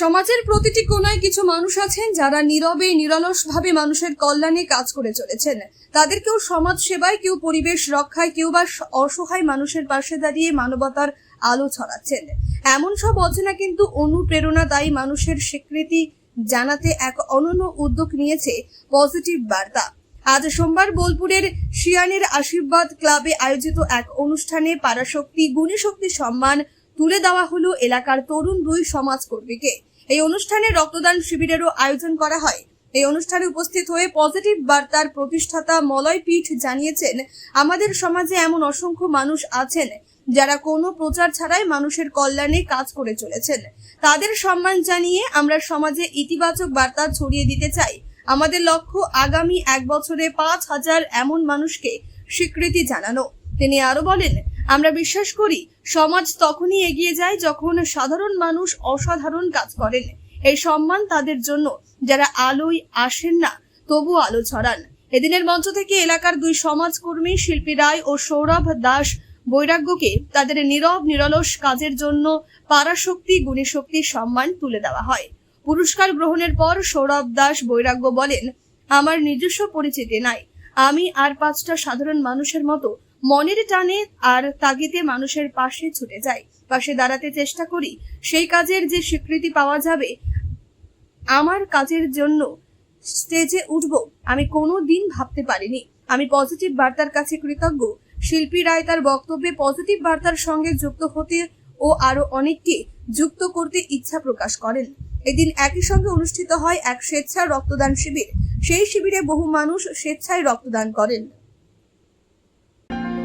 সমাজের প্রতিটি কোনায় কিছু মানুষ আছেন যারা নীরবে, নিরলসভাবে মানুষের কল্যাণে কাজ করে চলেছেন। তাদের কেউ সমাজ সেবায় কেউ পরিবেশ রক্ষায়, কেউ বা অসহায় মানুষের পাশে দাঁড়িয়ে মানবতার আলো ছড়াচ্ছেন। এমন সব অচেনা কিন্তু অনুপ্রেরণাদায়ী মানুষের স্বীকৃতি জানাতে এক অনন্য উদ্যোগ নিয়েছে পজিটিভ বার্তা। আজ সোমবার বোলপুরের শিয়ানের আশীর্বাদ ক্লাবে আয়োজিত এক অনুষ্ঠানে পারাশক্তি গুণীশক্তি সম্মান তুলে দেওয়া হলো এলাকার তরুণ দুই সমাজকর্মীকে। এই অনুষ্ঠানে রক্তদান শিবিরেরও আয়োজন করা হয়। এই অনুষ্ঠানে উপস্থিত হয়ে পজিটিভ বার্তার প্রতিষ্ঠাতা মলয় পীঠ জানিয়েছেন, আমাদের সমাজে এমন অসংখ্য মানুষ আছেন যারা কোনো প্রচার ছাড়াই মানুষের কল্যাণে কাজ করে চলেছেন। তাদের সম্মান জানিয়ে আমরা সমাজে ইতিবাচক বার্তা ছড়িয়ে দিতে চাই। আমাদের লক্ষ্য আগামী এক বছরে পাঁচ হাজার এমন মানুষকে স্বীকৃতি জানানো। তিনি আরও বলেন আমরা বিশ্বাস করি, সমাজ তখনই এগিয়ে যায় যখন সাধারণ মানুষ অসাধারণ কাজ করেন। এই সম্মান তাদের জন্য, যারা আলোয় আসেন না, তবু আলো ছড়ান। এদিনের মঞ্চ থেকে এলাকার দুই সমাজকর্মী শিল্পী রায় ও সৌরভ দাস বৈরাগ্যকে তাদের নীরব, নিরলস কাজের জন্য পারাশক্তি গুণীশক্তি সম্মান তুলে দেওয়া হয়। পুরস্কার গ্রহণের পর সৌরভ দাস বৈরাগ্য বলেন, আমার নিজস্ব পরিচিতি নাই। আমি আর পাঁচটা সাধারণ মানুষের মতো মনের টানে আর তাগিদে মানুষের পাশে ছুটে যাই, পাশে দাঁড়াতে চেষ্টা করি, সেই কাজের যে স্বীকৃতি পাওয়া যাবে, আমার কাজের জন্য স্টেজে উঠব, আমি কোনো দিন ভাবতে পারিনি। আমি পজিটিভ বার্তার কাছে কৃতজ্ঞ। শিল্পী রায় তার বক্তব্যে পজিটিভ বার্তার সঙ্গে যুক্ত হতে ও আরও অনেককে যুক্ত করতে ইচ্ছা প্রকাশ করেন। এদিন একই সঙ্গে অনুষ্ঠিত হয় এক স্বেচ্ছা রক্তদান শিবির। সেই শিবিরে বহু মানুষ স্বেচ্ছায় রক্তদান করেন।